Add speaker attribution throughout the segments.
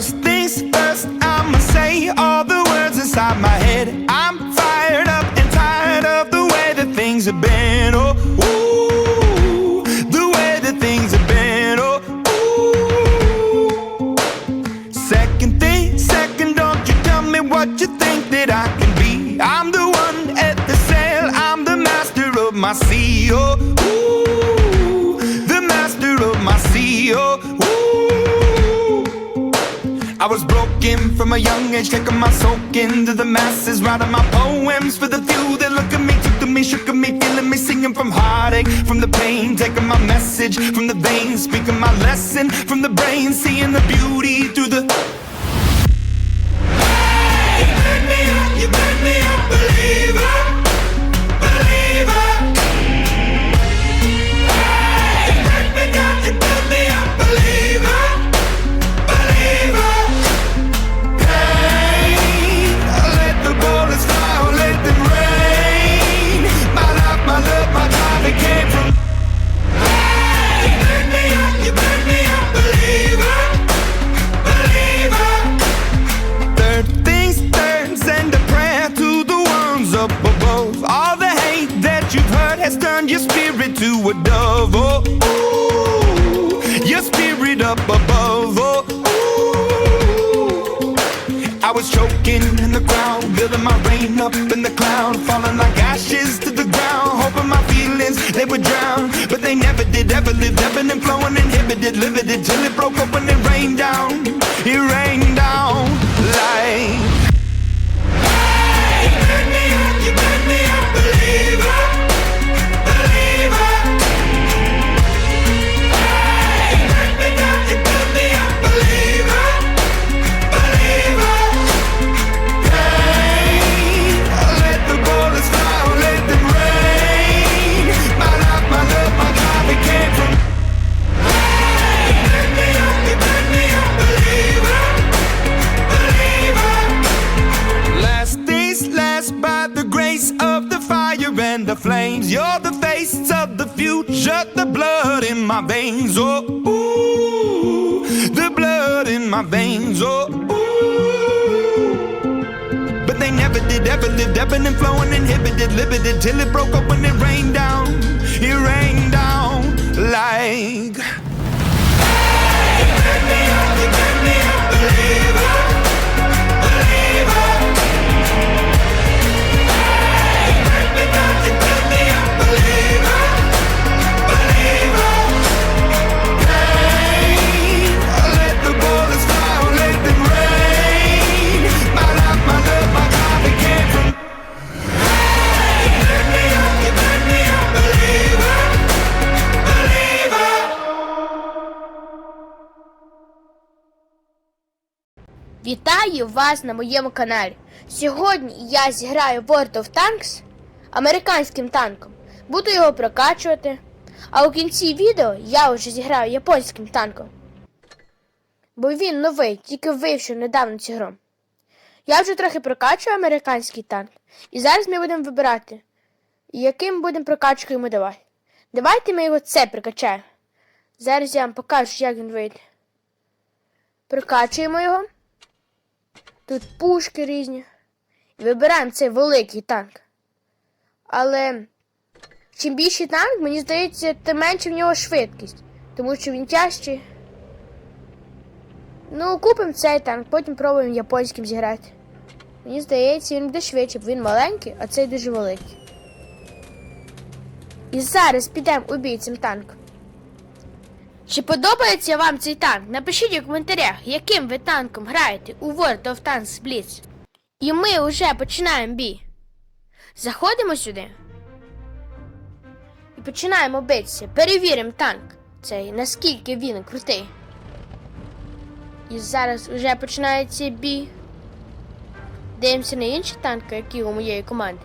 Speaker 1: First things first, I'ma say all the words inside my head. I'm from a young age, taking my soak into the masses, writing my poems for the few that look at me, took to me, shook at me, feeling me, singing from heartache, from the pain, taking my message from the veins, speaking my lesson from the brain, seeing the beauty through the. You burn me up, you burn me up, believer. Has turned your spirit to a dove. Oh, ooh, your spirit up above. Oh, ooh. I was choking in the crowd, building my rain up in the cloud, falling like ashes to the ground, hoping my feelings they would drown, but they never did. Ever lived, ebbing and flowing, inhibited, limited till it broke when it rained down. It rained down like. Flames. You're the face of the future, the blood in my veins. Oh, ooh, the blood in my veins. Oh, ooh. But they never did, ever lived, ebbing and flowing, inhibited, limited, till it broke up when it rained down. It rained down like.
Speaker 2: Вітаю вас на моєму каналі. Сьогодні я зіграю World of Tanks американським танком. Буду його прокачувати. А у кінці відео я вже зіграю японським танком. Бо він новий, тільки вивчив недавно цю гру. Я вже трохи прокачую американський танк. І зараз ми будемо вибирати, яким будемо прокачкою давай. Давайте ми його це прокачаємо. Зараз я вам покажу, як він вийде. Прокачуємо його. Тут пушки різні. Вибираємо цей великий танк. Але чим більший танк, мені здається, тим менше в нього швидкість. Тому що він тяжчий. Ну, купимо цей танк, потім пробуємо японським зіграти. Мені здається, він буде швидше, бо він маленький, а цей дуже великий. І зараз підемо у бій цим танком. Чи подобається вам цей танк? Напишіть у коментарях, яким ви танком граєте у World of Tanks Blitz. І ми вже починаємо бій. Заходимо сюди. І починаємо битися. Перевіримо танк цей, наскільки він крутий. І зараз вже починається бій. Дивимося на інші танки, які у моєї команди.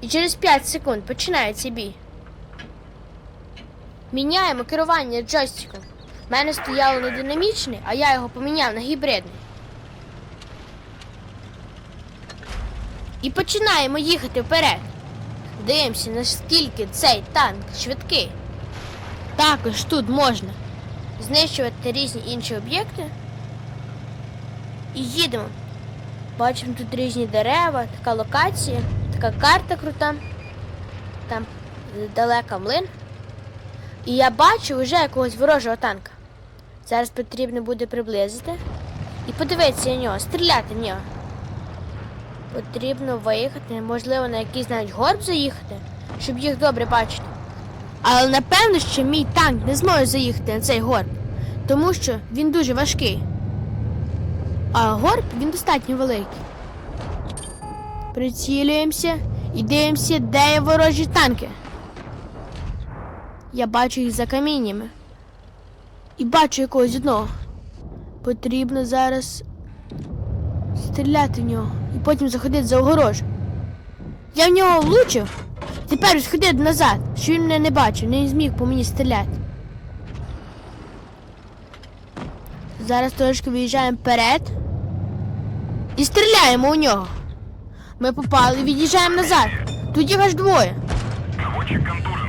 Speaker 2: І через 5 секунд починається бій. Міняємо керування джойстиком. У мене стояло на динамічний, а я його поміняв на гібридний. І починаємо їхати вперед. Дивимося, наскільки цей танк швидкий. Також тут можна знищувати різні інші об'єкти. І їдемо. Бачимо тут різні дерева, така локація, така карта крута. Там далека млин. І я бачу вже якогось ворожого танка. Зараз потрібно буде приблизити і подивитися на нього, стріляти в нього. Потрібно виїхати, можливо, на якийсь навіть горб заїхати, щоб їх добре бачити. Але напевно, що мій танк не зможе заїхати на цей горб, тому що він дуже важкий. А горб він достатньо великий. Прицілюємося і дивимося, де є ворожі танки. Я бачу їх за каміннями. І бачу якогось одного. Потрібно зараз стріляти в нього і потім заходити за огорожу. Я в нього влучив, тепер сходити назад, що він мене не бачив, не зміг по мені стріляти. Зараз трошки виїжджаємо вперед і стріляємо у нього. Ми попали, від'їжджаємо назад. Тут їх аж двоє.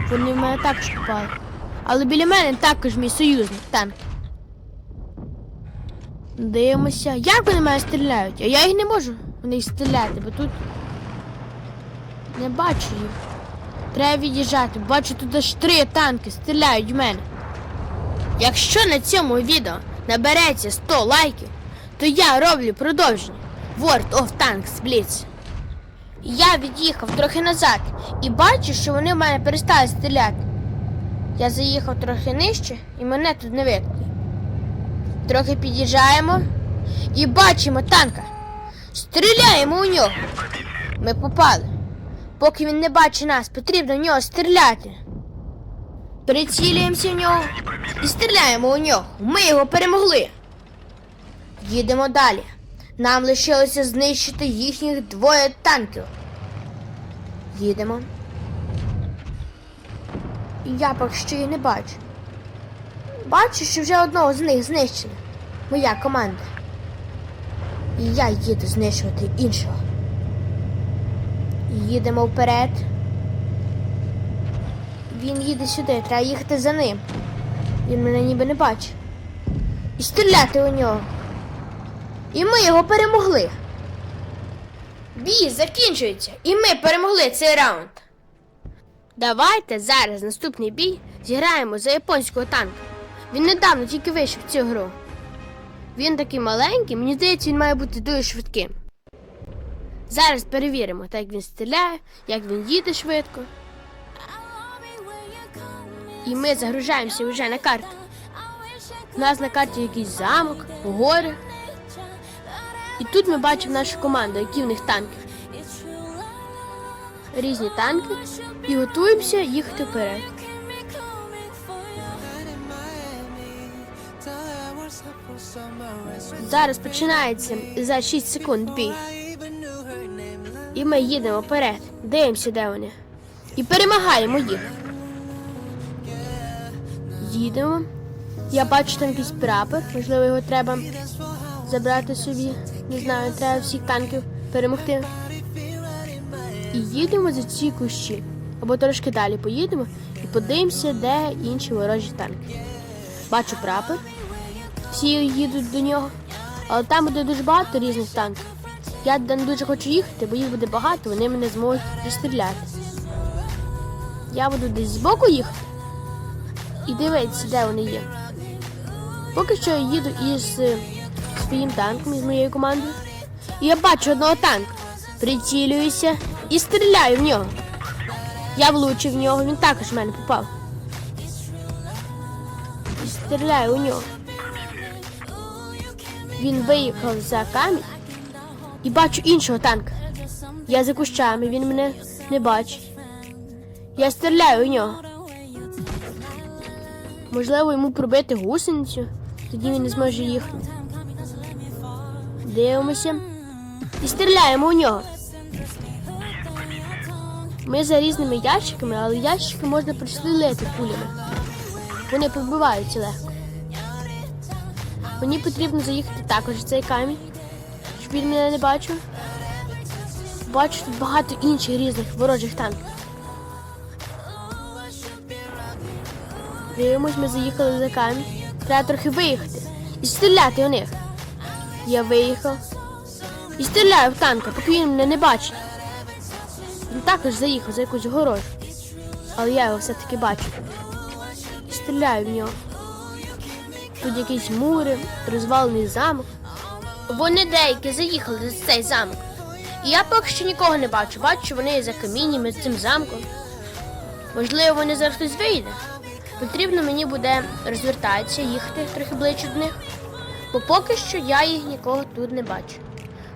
Speaker 2: Вони в мене також попали. Але біля мене також мій союзник, танк. Дивимося. Як вони мене стріляють? А я їх не можу в них стріляти, бо тут не бачу їх. Треба від'їжджати. Бачу, тут аж три танки стріляють в мене. Якщо на цьому відео набереться 100 лайків, то я роблю продовження World of Tanks Blitz. Я від'їхав трохи назад і бачу, що вони в мене перестали стріляти. Я заїхав трохи нижче і мене тут не видно. Трохи під'їжджаємо і бачимо танка. Стріляємо у нього. Ми попали. Поки він не бачить нас, потрібно в нього стріляти. Прицілюємося в нього і стріляємо у нього. Ми його перемогли. Їдемо далі. Нам лишилося знищити їхніх двоє танків. Їдемо. Я поки що її не бачу. Бачу, що вже одного з них знищено. Моя команда. І я їду знищувати іншого. Їдемо вперед. Він їде сюди, треба їхати за ним. Він мене ніби не бачить. І стріляти у нього. І ми його перемогли. Бій закінчується, і ми перемогли цей раунд. Давайте зараз наступний бій зіграємо за японського танка. Він недавно тільки вийшов в цю гру. Він такий маленький, мені здається, він має бути дуже швидким. Зараз перевіримо, так як він стріляє, як він їде швидко. І ми загружаємося вже на карту. У нас на карті якийсь замок, гори. І тут ми бачимо нашу команду, які в них танки. Різні танки. І готуємося їхати вперед. Зараз починається за 6 секунд бій. І ми їдемо вперед. Дивимося, де вони. І перемагаємо їх. Їдемо. Я бачу там якийсь прапор. Можливо, його треба забрати собі. Не знаю, треба всіх танків перемогти. І їдемо за ці кущі. Або трошки далі поїдемо і подивимося, де інші ворожі танки. Бачу прапор. Всі їдуть до нього. Але там буде дуже багато різних танків. Я не дуже хочу їхати, бо їх буде багато, вони мене зможуть пристріляти. Я буду десь збоку їхати і дивитися, де вони є. Поки що я їду із е, своїм танком, із моєю командою. І я бачу одного танка. Прицілююся і стріляю в нього. Я влучив в нього, він також в мене попав. І стріляю у нього. Він виїхав за камінь і бачу іншого танка. Я за кущами, він мене не бачить. Я стріляю у нього. Можливо, йому пробити гусеницю, тоді він не зможе їхати. Дивимося і стріляємо у нього. Ми за різними ящиками, але ящики можна прострілити пулями. Вони пробиваються легко. Мені потрібно заїхати також в цей камінь, щоб він мене не бачив. Бачу тут багато інших різних ворожих танків. Дивимось, ми заїхали за камінь. Треба трохи виїхати і стріляти у них. Я виїхав і стріляю в танка, поки він мене не бачить. Він також заїхав за якусь горожу. Але я його все-таки бачу. І стріляю в нього. Тут якісь мури, розвалений замок. Вони деякі заїхали за цей замок. І я поки що нікого не бачу. Бачу, що вони за каміннями з цим замком. Можливо, вони зараз хтось вийде. Потрібно мені буде розвертатися, їхати трохи ближче до них. Бо поки що я їх нікого тут не бачу.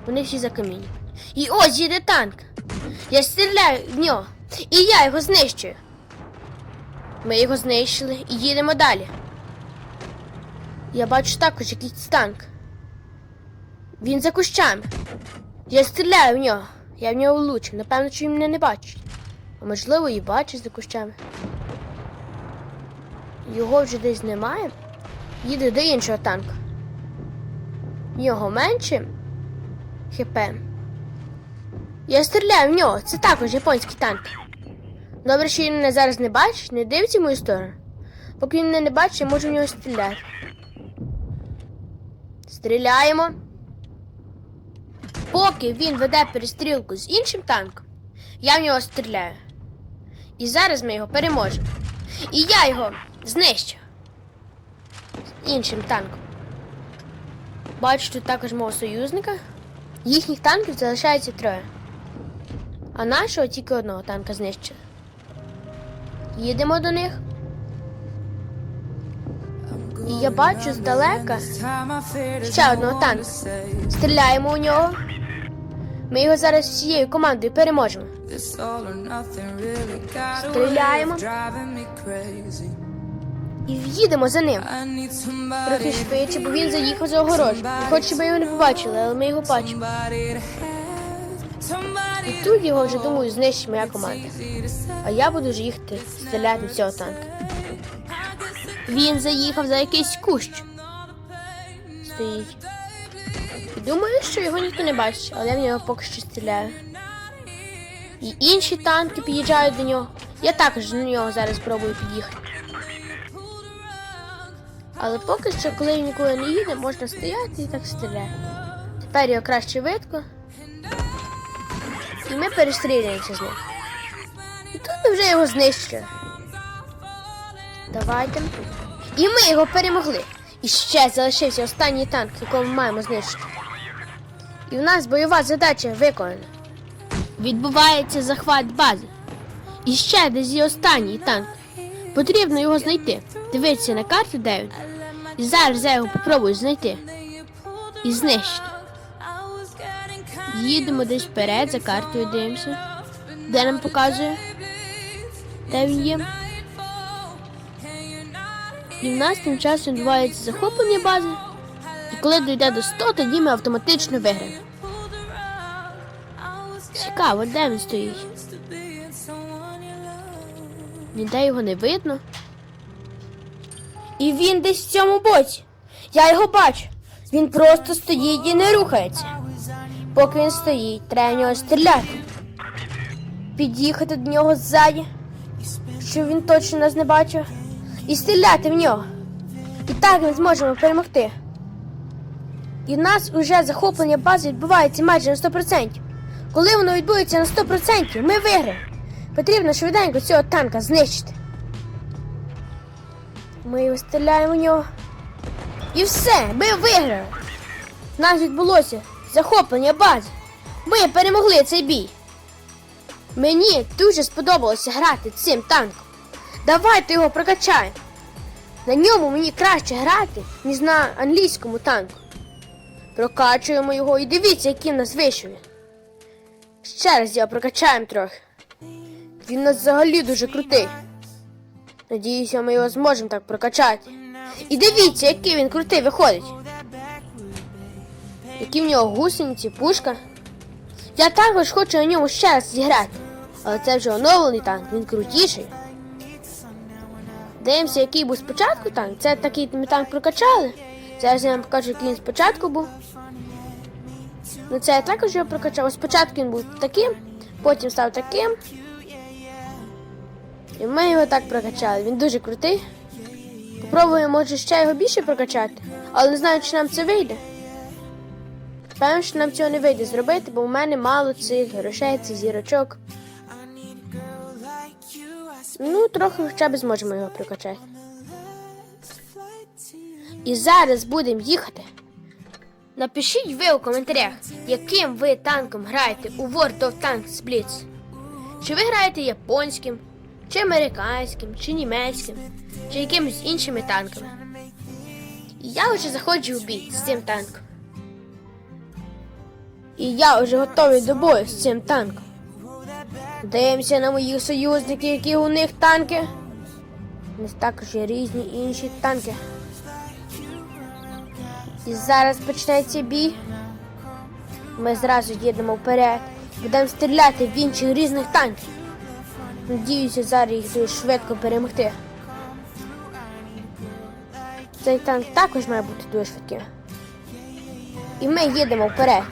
Speaker 2: Вони всі за камінням. І ось їде танк. Я стріляю в нього. І я його знищую. Ми його знищили і їдемо далі. Я бачу також якийсь танк. Він за кущами. Я стріляю в нього. Я в нього влучив. Напевно, що він мене не бачить. А можливо, і бачить за кущами. Його вже десь немає. Їде до іншого танка. Нього менше ХП. Я стріляю в нього. Це також японський танк. Добре, що він мене зараз не бачить, не дивиться мою сторону. Поки він мене не бачить, я можу в нього стріляти. Стріляємо. Поки він веде перестрілку з іншим танком, я в нього стріляю. І зараз ми його переможемо. І я його знищу. З іншим танком. Бачу тут також мого союзника. Їхніх танків залишається троє. А нашого тільки одного танка знищили. Їдемо до них. І я бачу здалека ще одного танка. Стріляємо у нього. Ми його зараз всією командою переможемо.
Speaker 1: Стріляємо.
Speaker 2: І їдемо за ним. Трохи швидше, бо він заїхав за огорожу. І Хоче, щоб його не побачили, але ми його бачимо. І тут його вже думаю знищить моя команда. А я буду вже їхати стріляти цього танка. Він заїхав за якийсь кущ. Стоїть. Думаю, що його ніхто не бачить, але я в нього поки що стріляю. І інші танки під'їжджають до нього. Я також до нього зараз спробую під'їхати. Але поки що, коли він нікуди не їде, можна стояти і так стріляти. Тепер його краще видко. І ми перестрілюємося з ним. І тут ми вже його знищили. Давайте. І ми його перемогли. І ще залишився останній танк, якого ми маємо знищити. І в нас бойова задача виконана. Відбувається захват бази. І ще десь є останній танк. Потрібно його знайти. Дивитися на карту, де він. І зараз я його попробую знайти. І знищити. Їдемо десь вперед за картою, дивимося. Де нам показує? Де він є? І в нас тим часом відбувається захоплення бази. І коли дійде до 100, тоді ми автоматично виграємо. Цікаво, де він стоїть? Ніде його не видно. І він десь в цьому боці. Я його бачу. Він просто стоїть і не рухається. Поки він стоїть, треба нього стріляти. Під'їхати до нього ззаді, щоб він точно нас не бачив, і стріляти в нього. І так ми зможемо перемогти. І в нас уже захоплення бази відбувається майже на 100%. Коли воно відбудеться на 100%, ми виграємо. Потрібно швиденько цього танка знищити. Ми його стріляємо в нього. І все, ми виграли. Нас відбулося захоплення бази. Ми перемогли цей бій. Мені дуже сподобалося грати цим танком. Давайте його прокачаємо. На ньому мені краще грати, ніж на англійському танку. Прокачуємо його і дивіться, який в нас вийшов. Ще раз його прокачаємо трохи. Він у нас взагалі дуже крутий. Надіюся, ми його зможемо так прокачати. І дивіться, який він крутий виходить. Які в нього гусениці, пушка. Я також хочу на ньому ще раз зіграти. Але це вже оновлений танк, він крутіший. Дивимося, який був спочатку танк. Це такий ми танк прокачали. Зараз я вам покажу, який він спочатку був. Ну це я також його прокачав. Спочатку він був таким, потім став таким. І ми його так прокачали. Він дуже крутий. Попробуємо, може, ще його більше прокачати, але не знаю, чи нам це вийде. Певно, що нам цього не вийде зробити, бо у мене мало цих грошей, цих зірочок. Ну, трохи хоча б зможемо його прокачати. І зараз будемо їхати. Напишіть ви у коментарях, яким ви танком граєте у World of Tanks Blitz. Чи ви граєте японським, чи американським, чи німецьким, чи якимись іншими танками. І я вже заходжу в бій з цим танком. І я вже готовий до бою з цим танком. Дивимося на моїх союзників, які у них танки. У них також є різні інші танки. І зараз почнеться бій. Ми зразу їдемо вперед. Будемо стріляти в інших різних танків. Надіюся, зараз їх дуже швидко перемогти. Цей танк також має бути дуже швидким. І ми їдемо вперед.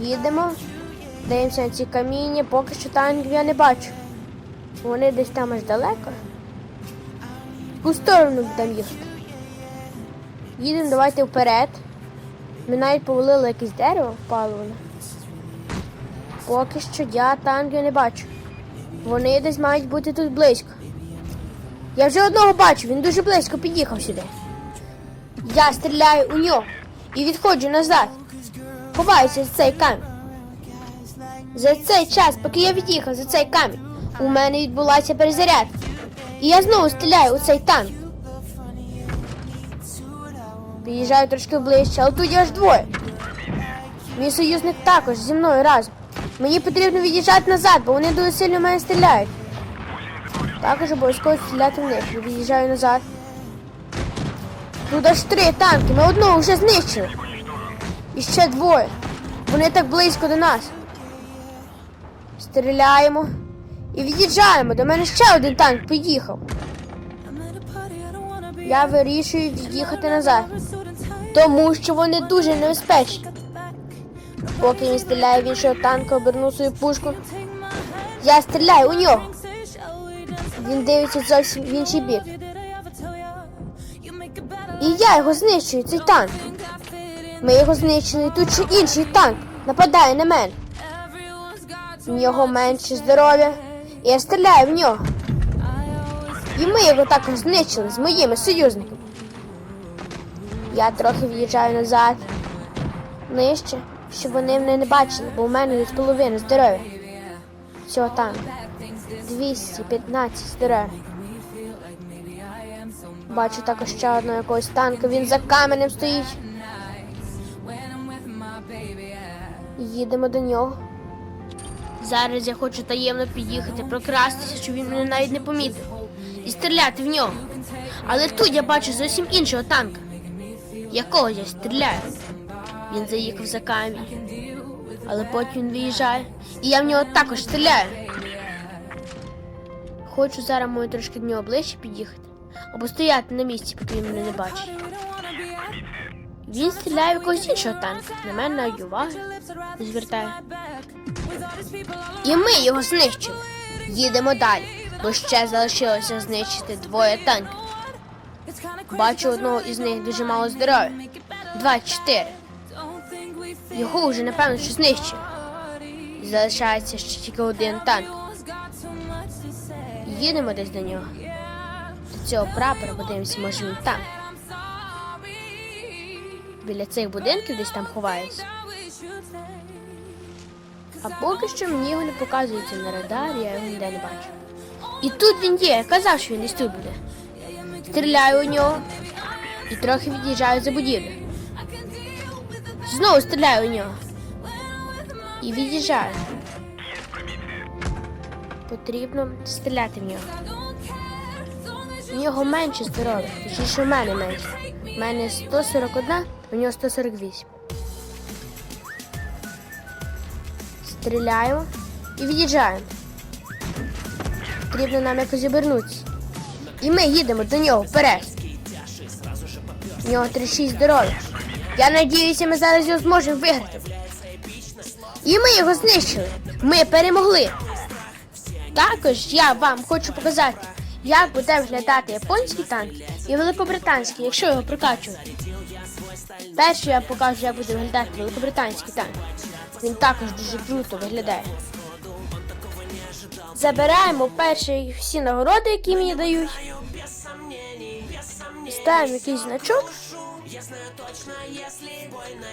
Speaker 2: Їдемо, дивимося на ці каміння, поки що танків я не бачу. Вони десь там аж далеко. В сторону будемо їхати? Їдемо, давайте вперед. Ми навіть повалили якесь дерево, впало. Поки що я танків не бачу. Вони десь мають бути тут близько. Я вже одного бачу, він дуже близько під'їхав сюди. Я стріляю у нього і відходжу назад. Ховаюся за цей камінь. За цей час, поки я від'їхав за цей камінь, у мене відбулася перезарядка. І я знову стріляю у цей танк. Під'їжджаю трошки ближче, але тут є аж двоє. Мій союзник також зі мною разом. Мені потрібно від'їжджати назад, бо вони дуже сильно в мене стріляють. Також обов'язково стріляти в них. Від'їжджаю назад. Тут аж три танки, ми одного вже знищили. І ще двоє. Вони так близько до нас. Стріляємо і від'їжджаємо. До мене ще один танк під'їхав. Я вирішую від'їхати назад, тому що вони дуже небезпечні. Поки він стріляє в іншого танка, оберну свою пушку. Я стріляю у нього. Він дивиться зовсім в інший бік. І я його знищую, цей танк. Ми його знищили, тут ще інший танк нападає на мене. В нього менше здоров'я. І я стріляю в нього. І ми його також знищили з моїми союзниками. Я трохи від'їжджаю назад. Нижче, щоб вони мене не бачили, бо у мене десь половина здоров'я. Цього танку. 215 здоров'я. Бачу також ще одного якогось танка, він за каменем стоїть. Їдемо до нього. Зараз я хочу таємно під'їхати, прокрастися, щоб він мене навіть не помітив. І стріляти в нього. Але тут я бачу зовсім іншого танка. Якого я стріляю. Він заїхав за камінь. Але потім він виїжджає. І я в нього також стріляю. Хочу зараз мою трошки до нього ближче під'їхати. Або стояти на місці, поки він мене не бачить. Він стріляє в якогось іншого танка. На мене навіть уваги звертає. І ми його знищили. Їдемо далі, бо ще залишилося знищити двоє танків. Бачу одного із них дуже мало здоров'я. 24. Його вже напевно що знищили. Залишається ще тільки один танк. Їдемо десь до нього. До цього прапора подивимося, може він там. Біля цих будинків десь там ховається. А поки що мені його не показується на радарі, я його ніде не бачу. І тут він є, я казав, що він десь тут буде. Стріляю у нього і трохи від'їжджаю за будівлю. Знову стріляю у нього. І від'їжджаю. Потрібно стріляти в нього. У нього менше здоров'я, точніше у мене менше. У мене 141, у нього 148. Стріляємо і від'їжджаємо. Потрібно нам якось обернутися. І ми їдемо до нього вперед. У нього 36 здоров'я. Я надіюся, ми зараз його зможемо виграти. І ми його знищили. Ми перемогли. Також я вам хочу показати, як буде виглядати японський танк і великобританський, якщо його прокачувати. Перше я покажу, як буде виглядати великобританський танк. Він також дуже круто виглядає. Забираємо перші всі нагороди, які мені дають. Ставимо якийсь значок.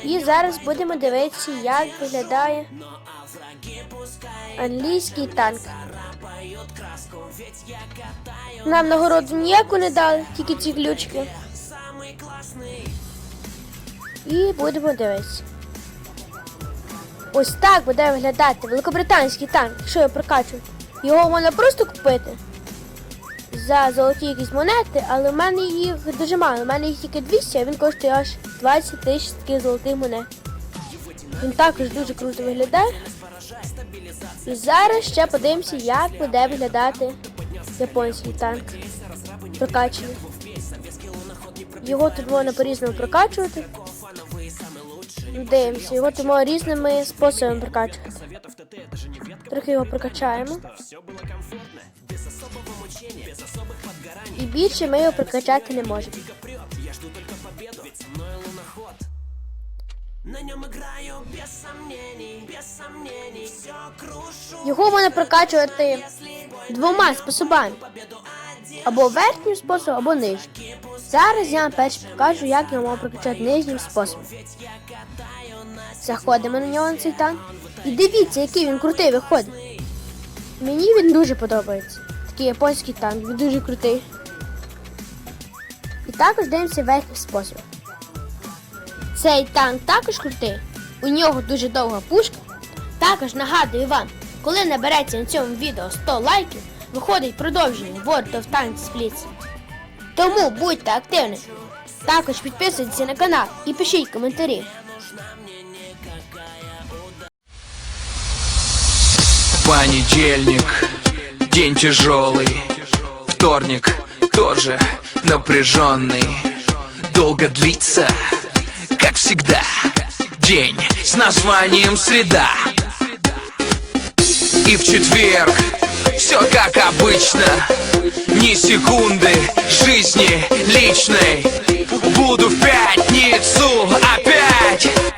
Speaker 2: І зараз будемо дивитися, як виглядає англійський танк. Нам нагороду ніяку не дали, тільки ці ключики. І будемо дивитися. Ось так буде виглядати великобританський танк, якщо його прокачувати. Його можна просто купити за золоті якісь монети, але в мене їх дуже мало. У мене їх тільки 200, а він коштує аж 20 тисяч таких золотих монет. Він також дуже круто виглядає. І зараз ще подивимося, як буде виглядати японський танк прокачаний. Його тут можна по-різному прокачувати. Дивимося, його тут можна різними способами прокачувати. Трохи його прокачаємо. Більше ми його прокачати не можемо. Його можна прокачувати двома способами. Або верхнім способом, або нижнім. Зараз я вам перше покажу, як його можна прокачати нижнім способом. Заходимо на нього на цей танк. І дивіться, який він крутий виходить. Мені він дуже подобається. Такий японський танк, він дуже крутий. І також дивимося верхній спосіб. Цей танк також крутий. У нього дуже довга пушка. Також нагадую вам, коли набереться на цьому відео 100 лайків, виходить продовження World of Tanks Splits. Тому будьте активними. Також підписуйтесь на канал і пишіть коментарі.
Speaker 1: Понедельник, день тяжелый. Вторник, тоже напряженный. Долго длится, как всегда. День с названием «Среда» И в четверг все как обычно. Ни секунды жизни личной. Буду в пятницу опять.